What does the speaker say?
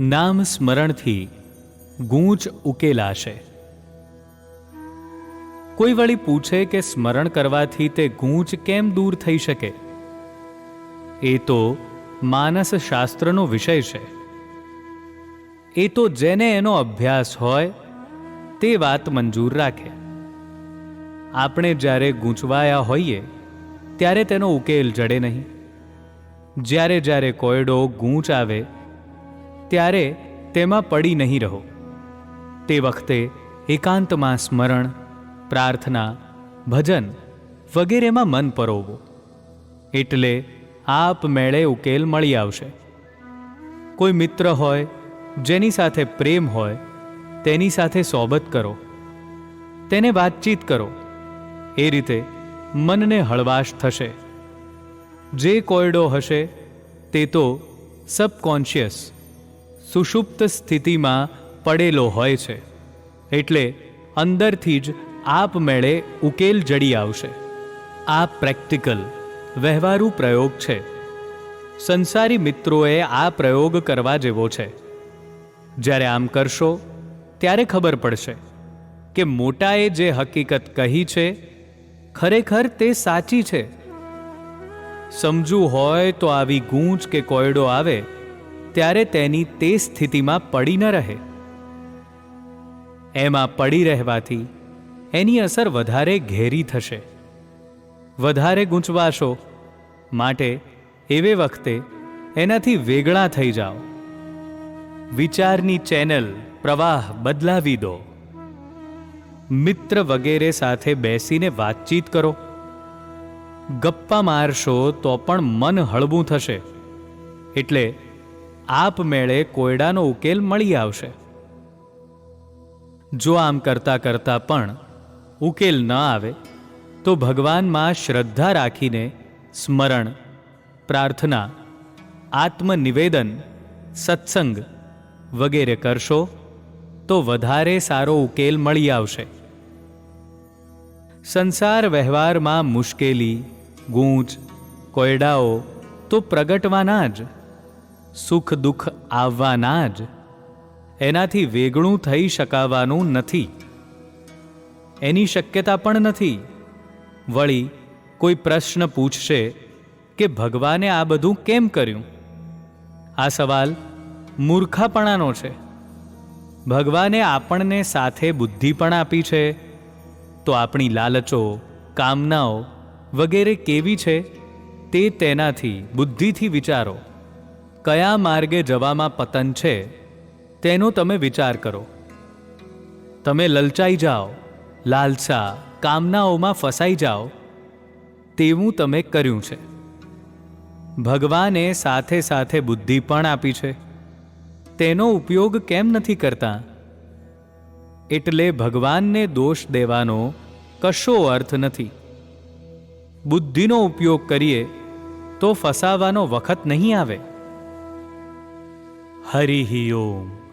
નામ સ્મરણથી ગૂંચ ઉકેલાશે. કોઈ વળી પૂછે કે સ્મરણ કરવાથી તે ગૂંચ કેમ દૂર થઈ શકે? એ તો માનસ શાસ્ત્રનો વિષય છે. એ તો જેને એનો અભ્યાસ હોય, તે વાત મંજૂર રાખે. આપણે જ્યારે ગૂંચવાયા હોઈએ, ત્યારે તેનો ઉકેલ જડે નહીં. જ્યારે જ્યારે કોયડો ગૂંચ આવે ત્યારે તેમાં પડી નહીં રહો. તે વખતે એકાંતમાં સ્મરણ, પ્રાર્થના, ભજન વગેરેમાં મન પરોવો. એટલે આપમેળે ઉકેલ મળી આવશે. કોઈ મિત્ર હોય, જેની સાથે પ્રેમ હોય, તેની સાથે સોબત કરો. તેને વાતચીત કરો. એ રીતે મનને હળવાશ થશે. જે કોયડો હશે, તે તો સબકોન્શિયસ સુષુપ્ત સ્થિતિમાં પડેલો હોય છે, એટલે અંદરથી જ આપમેળે ઉકેલ જડી આવશે. આ પ્રેક્ટિકલ, વ્યવહારુ પ્રયોગ છે. સંસારી મિત્રોએ આ પ્રયોગ કરવા જેવો છે. જ્યારે આમ કરશો, ત્યારે ખબર પડશે કે મોટાએ જે હકીકત કહી છે, ખરેખર તે સાચી છે. સમજવું હોય તો આવી ગૂંચ કે કોયડો આવે ત્યારે તેની તે સ્થિતિમાં પડી ન રહે. એમાં પડી રહેવાથી એની અસર વધારે ઘેરી થશે. વધારે ગૂંચવાશો માટે એવે વખતે એનાથી વેગળા થઈ જાઓ. વિચારની ચેનલ પ્રવાહ બદલાવી દો. મિત્ર વગેરે સાથે બેસીને વાતચીત કરો. ગપ્પા મારશો તો પણ મન હળવું થશે. એટલે આપમેળે કોયડાનો ઉકેલ મળી આવશે. જો આમ કરતા કરતા પણ ઉકેલ ન આવે, તો ભગવાનમાં શ્રદ્ધા રાખીને સ્મરણ, પ્રાર્થના, આત્મનિવેદન, સત્સંગ વગેરે કરશો, તો વધારે સારો ઉકેલ મળી આવશે. સંસાર વ્યવહારમાં મુશ્કેલી, ગૂંચ, કોયડાઓ તો પ્રગટવાના જ. સુખ દુઃખ આવવાના જ. એનાથી વેગળું થઈ શકાવાનું નથી. એની શક્યતા પણ નથી. વળી, કોઈ પ્રશ્ન પૂછશે કે ભગવાને આ બધું કેમ કર્યું? આ સવાલ મૂર્ખાપણાનો છે. ભગવાને આપણને સાથે બુદ્ધિ પણ આપી છે. તો આપણી લાલચો, કામનાઓ વગેરે કેવી છે? તે તેનાથી, બુદ્ધિથી વિચારો. કયા માર્ગે જવામાં પતન છે, તેનો તમે વિચાર કરો. તમે લલચાઈ જાઓ, લાલસા, કામનાઓમાં ફસાઈ જાઓ, તેવું તમે કર્યું છે. ભગવાને સાથે સાથે બુદ્ધિ પણ આપી છે. તેનો ઉપયોગ કેમ નથી કરતા? એટલે ભગવાનને દોષ દેવાનો કશો અર્થ નથી. બુદ્ધિનો ઉપયોગ કરીએ તો ફસાવાનો વખત નહીં આવે. હરિ ઓમ